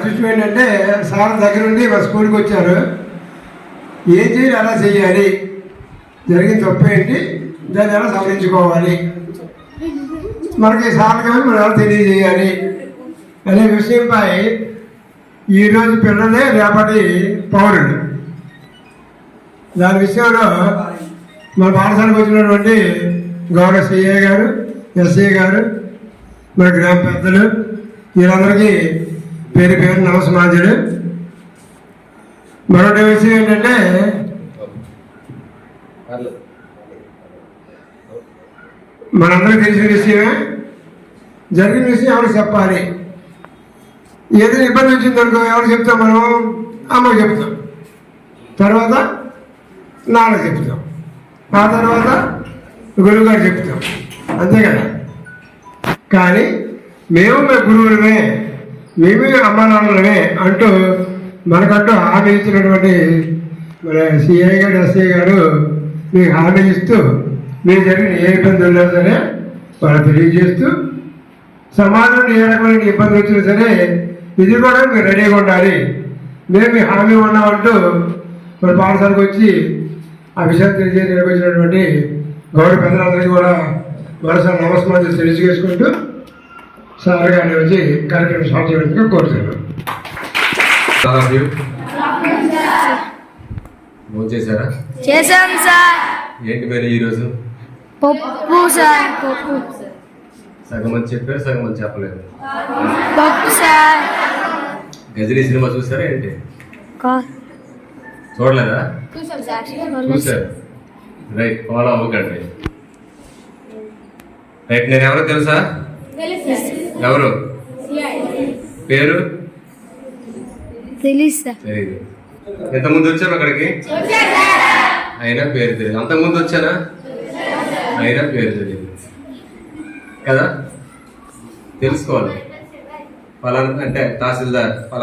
అదృష్టం ఏంటంటే సార్ దగ్గర నుండి మా స్కూల్కి వచ్చారు. ఏం చేయాలి ఎలా చేయాలి? జరిగిన తప్పు ఏంటి? దాన్ని ఎలా సవరించుకోవాలి? మనకి సార్ కానీ మనం ఎలా తెలియజేయాలి. అనే విషయంపై ఈరోజు పిల్లలే రేపటి పౌరుడు దాని విషయంలో మన పాఠశాలకు వచ్చినటువంటి గౌరవ సిఐ గారు ఎస్ఐ గారు మన గ్రామ పెద్దలు వీళ్ళందరికీ పేరు పేరు నమస్మాంజులు మరొక విషయం ఏంటంటే మనందరికీ తెలిసిన విషయమే జరిగిన విషయం ఎవరు చెప్పాలి? ఏదైనా ఇబ్బంది వచ్చిందనుకో ఎవరు చెప్తాం మనం అమ్మ చెప్తాం. తర్వాత నాన్న చెప్తాం. ఆ తర్వాత గురువుగారు చెప్తాం. అంతే కదా? కానీ మేము మా గురువులమే. మేమే అమ్మానాన్నలమే అంటూ మనకంటూ హామీ ఇచ్చినటువంటి మన సిఐ గారు ఎస్ఐ గారు మీకు హామీ ఇస్తూ మీరు జరిగిన ఏ ఇబ్బంది ఉన్నా సరే వాళ్ళు తెలియజేస్తూ సమాజంలో ఏ రకమైన ఇబ్బంది వచ్చినా సరే ఇది కూడా మీరు రెడీగా ఉండాలి. మేము మీ హామీ ఉన్నామంటూ మన పాఠశాలకు వచ్చి ఆ విషయం తెలియజేసి నిర్వహించినటువంటి గౌరవ పెద్దలందరికీ కూడా మరోసారి నమస్కారం తెలియజేసుకుంటూ సార్ గారిని వచ్చి కార్యక్రమం స్టార్ట్ కోరుతున్నాను. భోజనం చేశారా? చేశాం సార్. ఏంటి మరి ఈరోజు? పప్పు సార్ పప్పు. సగం మంది చెప్పారు సగం మంది చెప్పలేదు. పప్పు సార్. గజనీ సినిమా చూసారా ఏంటి? కా- చూడలేదా? చూసాం సార్. చూసారు రైట్ ఫాలో అవ్వకండి. రైట్ నేను ఎవరో తెలుసా? ఎవరు? పేరు? తెలియదు ఎంతమంది వచ్చారు అక్కడికి? అయినా పేరు తెలియదు అంతకుముందు వచ్చానా అయినా పేరు తెలియదు కదా? తెలుసుకోవాలి. పలానా అంటే తహసీల్దార్